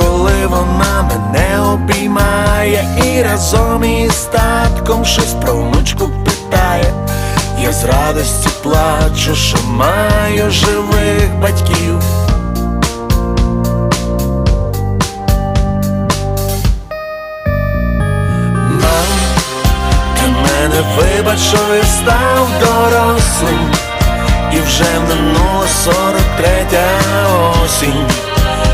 коли вона мене обіймає і разом із татком щось про внучку питає, я з радості плачу, що маю живих батьків. Мам, мене вибач, що я став дорослим, і вже минула сорок третя осінь,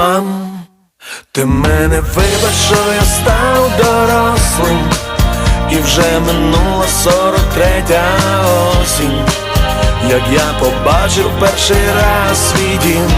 Мам, ти мене вибач, що я став дорослим, і вже минула сорок третя осінь, як я побачив перший раз свій дім.